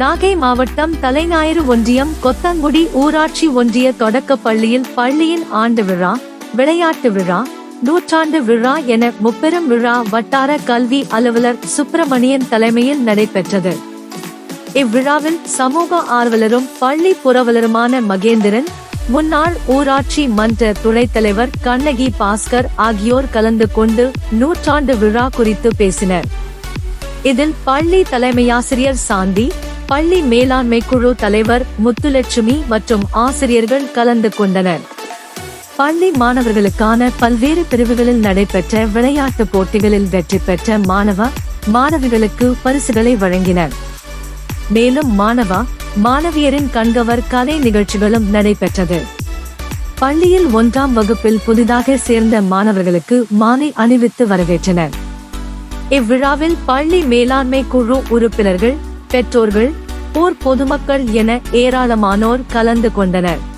நாகை மாவட்டம் தலைஞாயிறு ஒன்றியம் கொத்தங்குடி ஊராட்சி ஒன்றிய தொடக்கப் பள்ளியில் பள்ளியின் ஆண்டு விழா விளையாட்டு விழா நூற்றாண்டு விழா என முப்பெரும் விழா வட்டார கல்வி அலுவலர் சுப்பிரமணியன் தலைமையில் நடைபெற்றது. இவ்விழாவில் சமூக ஆர்வலரும் பள்ளி புரவலருமான மகேந்திரன் முன்னாள் ஊராட்சி மன்ற துணைத் தலைவர் கண்ணகி பாஸ்கர் ஆகியோர் கலந்து கொண்டு நூற்றாண்டு விழா குறித்து பேசினர். இதில் பள்ளி தலைமையாசிரியர் சாந்தி பள்ளி மேலாண்மை குழு தலைவர் முத்துலட்சுமி மற்றும் ஆசிரியர்கள் கலந்து கொண்டனர். பள்ளி மாணவர்களுக்கான பல்வேறு பிரிவுகளில் நடைபெற்ற விளையாட்டுப் போட்டிகளில் வெற்றி பெற்ற மாணவ மாணவிகளுக்கு பரிசுகளை வழங்கினர். மேலும் மாணவா மாணவியரின் கண்கவர் கலை நிகழ்ச்சிகளும் நடைபெற்றது. பள்ளியில் ஒன்றாம் வகுப்பில் புதிதாக சேர்ந்த மாணவர்களுக்கு மாலை அணிவித்து வரவேற்றனர். இவ்விழாவில் பள்ளி மேலாண்மை குழு உறுப்பினர்கள் பெற்றோர்கள் ஊர் பொதுமக்கள் என ஏராளமானோர் கலந்து கொண்டனர்.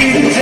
Yeah.